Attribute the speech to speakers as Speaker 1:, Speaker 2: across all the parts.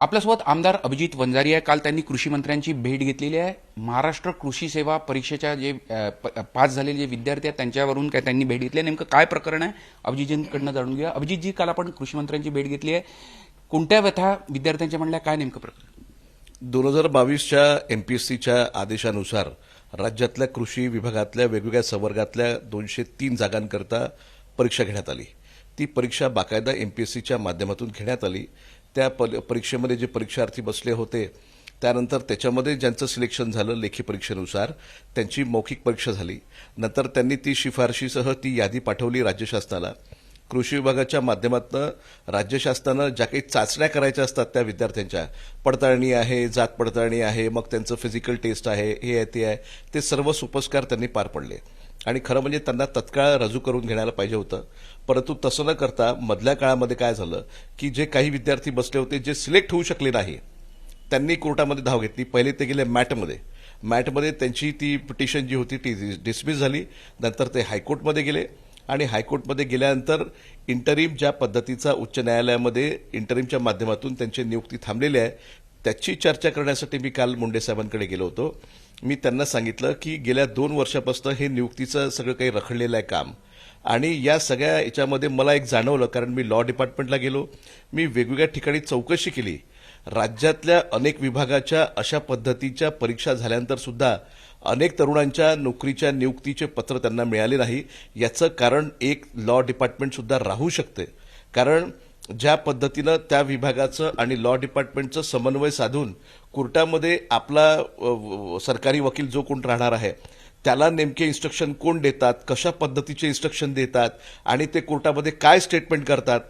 Speaker 1: आपल्यासोबत आमदार अभिजित वंजारी आहे. काल त्यांनी कृषी मंत्र्यांची भेट घेतलेली आहे. महाराष्ट्र कृषी सेवा परीक्षेच्या जे पास झालेले जे विद्यार्थी आहेत त्यांच्यावरून काय त्यांनी भेट घेतली आहे. नेमकं काय प्रकरण आहे अभिजितजींकडनं जाणून घेऊया. अभिजितजी काल आपण कृषी मंत्र्यांची भेट घेतली आहे. कोणत्या व्यथा विद्यार्थ्यांच्या म्हणल्या काय नेमकं प्रकरण
Speaker 2: दोन हजार बावीसच्या एमपीएससीच्या आदेशानुसार राज्यातल्या कृषी विभागातल्या वेगवेगळ्या संवर्गातल्या दोनशे तीन जागांकरता परीक्षा घेण्यात आली. ती परीक्षा बाकायदा एमपीएससीच्या माध्यमातून घेण्यात आली. त्या प- परीक्षेमध्ये जे परीक्षार्थी बसले होते त्यानंतर त्याच्यामध्ये ज्यांचं सिलेक्शन झालं लेखी परीक्षेनुसार त्यांची मौखिक परीक्षा झाली. नंतर त्यांनी ती शिफारशीसह ती यादी पाठवली राज्य शासनाला. कृषी विभागाच्या माध्यमातून राज्य शासनानं ज्या काही चाचण्या करायच्या असतात त्या विद्यार्थ्यांच्या पडताळणी आहे जात पडताळणी आहे मग त्यांचं फिजिकल टेस्ट आहे हे आहे ते आहे ते सर्व सुपस्कार त्यांनी पार पडले. आणि खरं म्हणजे त्यांना तत्काळ रजू करून घेण्याला पाहिजे होतं. परंतु तसं न करता मधल्या काळामध्ये काय झालं की जे काही विद्यार्थी बसले होते जे सिलेक्ट होऊ शकले नाही त्यांनी कोर्टामध्ये धाव घेतली. पहिले ते गेले मॅटमध्ये. मॅटमध्ये त्यांची ती पिटिशन जी होती ती डिसमिस झाली. नंतर ते हायकोर्टमध्ये गेले. आणि हायकोर्टमध्ये गेल्यानंतर इंटरिम ज्या पद्धतीचा उच्च न्यायालयामध्ये इंटरिमच्या माध्यमातून त्यांची नियुक्ती थांबलेली आहे त्याची चर्चा करण्यासाठी मी काल मुंडे साहेबांकडे गेलो होतो. मी त्यांना सांगितलं की गेल्या दोन वर्षापासून हे नियुक्तीचं सगळं काही रखडलेलं आहे काम. आणि या सगळ्या याच्यामध्ये मला एक जाणवलं कारण मी लॉ डिपार्टमेंटला गेलो. मी वेगवेगळ्या ठिकाणी चौकशी केली. राज्यातल्या अनेक विभागाच्या अशा पद्धतीच्या परीक्षा झाल्यानंतर सुद्धा अनेक तरुणांच्या नोकरीच्या नियुक्तीचे पत्र त्यांना मिळाले नाही. याचं कारण एक लॉ डिपार्टमेंट सुद्धा राहू शकते. कारण ज्या पद्धतीनं त्या विभागाचं आणि लॉ डिपार्टमेंटचं समन्वय साधून कोर्टामध्ये आपला सरकारी वकील जो कोण राहणार आहे त्याला नेमके इन्स्ट्रक्शन कोण देतात कशा पद्धतीचे इन्स्ट्रक्शन देतात आणि ते कोर्टामध्ये काय स्टेटमेंट करतात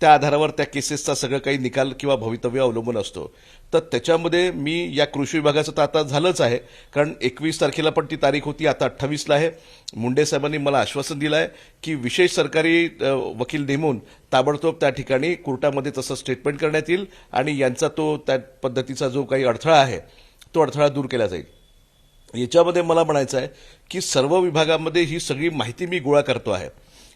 Speaker 2: त्या आधारावर त्या केसेसचा सगळं काही निकाल किंवा भवितव्य अवलंबून असतो. तर त्याच्यामध्ये मी या कृषी विभागाचं तर आता झालंच आहे. कारण एकवीस तारखेला पण ती तारीख होती आता अठ्ठावीसला आहे. मुंडे साहेबांनी मला आश्वासन दिलं आहे की विशेष सरकारी वकील नेमून ताबडतोब त्या ठिकाणी कोर्टामध्ये तसं स्टेटमेंट करण्यात येईल आणि यांचा तो त्या पद्धतीचा जो काही अडथळा आहे तो अडथळा दूर केला जाईल. याच्यामध्ये मला म्हणायचं आहे की सर्व विभागामध्ये ही सगळी माहिती मी गोळा करतो आहे.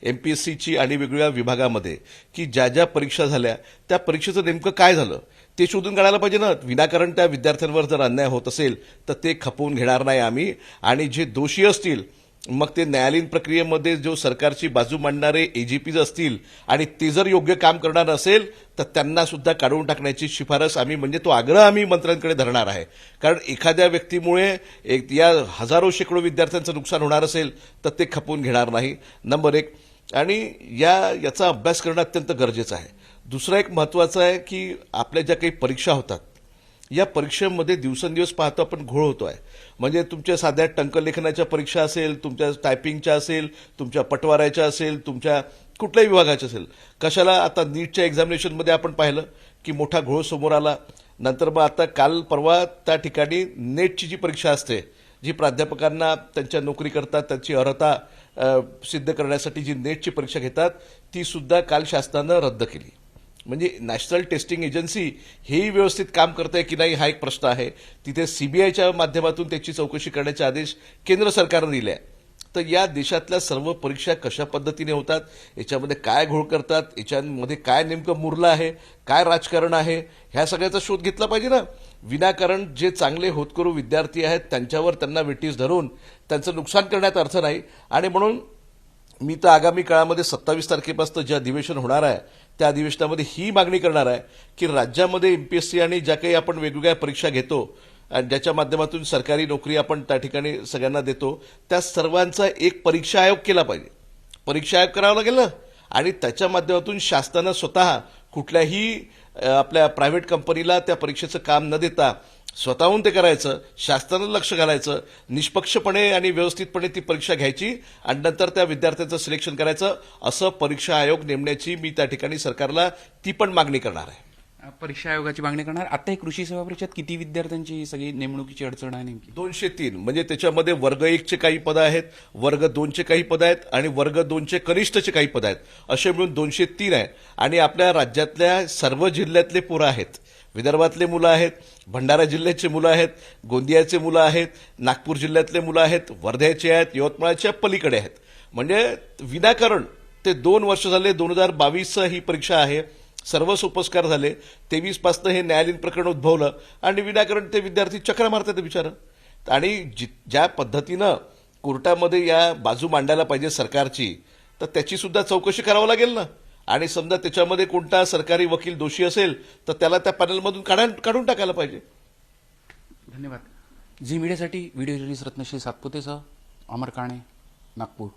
Speaker 2: एम पी एस सीची आणि वेगवेगळ्या विभागामध्ये की ज्या ज्या परीक्षा झाल्या त्या परीक्षेचं नेमकं काय झालं ते शोधून काढायला पाहिजे ना. विनाकारण त्या विद्यार्थ्यांवर जर अन्याय होत असेल तर ते खपवून घेणार नाही आम्ही. आणि जे दोषी असतील मग ते न्यायालयीन प्रक्रियेमध्ये जो सरकारची बाजू मांडणारे एजीपीज असतील आणि ते जर योग्य काम करणार असेल तर त्यांना सुद्धा काढून टाकण्याची शिफारस आम्ही म्हणजे तो आग्रह आम्ही मंत्र्यांकडे धरणार आहे. कारण एखाद्या व्यक्तीमुळे एक या हजारो शेकडो विद्यार्थ्यांचं नुकसान होणार असेल तर ते खपवून घेणार नाही. नंबर एक आणि या याचा अभ्यास करणं अत्यंत गरजेचं आहे. दुसरा एक महत्वाचं आहे की आपल्या ज्या काही परीक्षा होतात या परीक्षेमध्ये दिवसेंदिवस पाहतो आपण घोळ होतो आहे. म्हणजे तुमच्या साध्या टंकलेखनाच्या परीक्षा असेल तुमच्या टायपिंगच्या असेल तुमच्या पटवाऱ्याच्या असेल तुमच्या कुठल्याही विभागाच्या असेल कशाला आता नीटच्या एक्झामिनेशनमध्ये आपण पाहिलं की मोठा घोळ समोर आला नंतर मग आता काल परवा त्या ठिकाणी नेटची जी परीक्षा असते जी प्राध्यापकांना त्यांच्या नोकरी करतात त्यांची अर्हता सिद्ध करण्यासाठी जी नेटची परीक्षा घेतात ती सुद्धा काल शासनानं रद्द केली. म्हणजे नॅशनल टेस्टिंग एजन्सी हेही व्यवस्थित काम करते की नाही हा एक प्रश्न आहे. तिथे सीबीआयच्या माध्यमातून त्याची चौकशी करण्याचे आदेश केंद्र सरकारनं दिले आहे तर या देशातल्या सर्व परीक्षा कशा पद्धतीने होतात याच्यामध्ये काय घोळ करतात याच्यामध्ये काय नेमकं मुरलं आहे काय राजकारण आहे ह्या सगळ्याचा शोध घेतला पाहिजे ना. विनाकारण जे चांगले होतकरू विद्यार्थी आहेत त्यांच्यावर त्यांना विटीस धरून त्यांचं नुकसान करण्यात अर्थ नाही. आणि म्हणून मी तर आगामी काळामध्ये सत्तावीस तारखेपासून जे अधिवेशन होणार आहे त्या अधिवेशनामध्ये ही मागणी करणार आहे की राज्यामध्ये एम पी एस सी आणि ज्या काही आपण वेगवेगळ्या परीक्षा घेतो आणि ज्याच्या माध्यमातून सरकारी नोकरी आपण त्या ठिकाणी सगळ्यांना देतो त्या सर्वांचा एक परीक्षा आयोग केला पाहिजे. परीक्षा आयोग करावा लागेल ना? आणि त्याच्या माध्यमातून शासनानं स्वतः कुठल्याही आपल्या प्रायव्हेट कंपनीला त्या परीक्षेचं काम न देता स्वतःहून ते करायचं शासनानं लक्ष घालायचं निष्पक्षपणे आणि व्यवस्थितपणे ती परीक्षा घ्यायची आणि नंतर त्या विद्यार्थ्यांचं सिलेक्शन करायचं असं परीक्षा आयोग नेमण्याची मी त्या ठिकाणी सरकारला ती पण मागणी करणार आहे.
Speaker 1: परीक्षा आयोगाची मागणी करणार. आता ही कृषी सेवा परीक्षेत किती विद्यार्थ्यांची ही सगळी नेमणुकीची अडचण आहे नेमकी?
Speaker 2: दोनशे तीन. म्हणजे त्याच्यामध्ये वर्ग एकचे काही पदं आहेत वर्ग दोनचे काही पदं आहेत आणि वर्ग दोनचे कनिष्ठचे काही पदं आहेत. असे मिळून दोनशे तीन आहे. आणि आपल्या राज्यातल्या सर्व जिल्ह्यातले पोरं आहेत. विदर्भातले मुलं आहेत भंडारा जिल्ह्याचे मुलं आहेत गोंदियाचे मुलं आहेत नागपूर जिल्ह्यातले मुलं आहेत वर्ध्याचे आहेत यवतमाळच्या पलीकडे आहेत. म्हणजे विनाकारण ते दोन वर्ष झाले दोन हजार बावीस ही परीक्षा आहे. सर्व सोपस्कार झाले. तेवीसपासनं हे न्यायालयीन प्रकरण उद्भवलं आणि विनाकारण ते विद्यार्थी चक्र मारतात बिचारा. आणि जि- ज्या पद्धतीनं कोर्टामध्ये या बाजू मांडायला पाहिजे सरकारची तर त्याचीसुद्धा चौकशी करावं लागेल ना. आणि समजा त्याच्यामध्ये कोणता सरकारी वकील दोषी असेल तर त्याला त्या पॅनलमधून काढा काढून टाकायला पाहिजे.
Speaker 1: धन्यवाद. झी मीडियासाठी व्हिडिओ जर्नलिस्ट रत्नश्री सातपुतेसह अमर काणे नागपूर.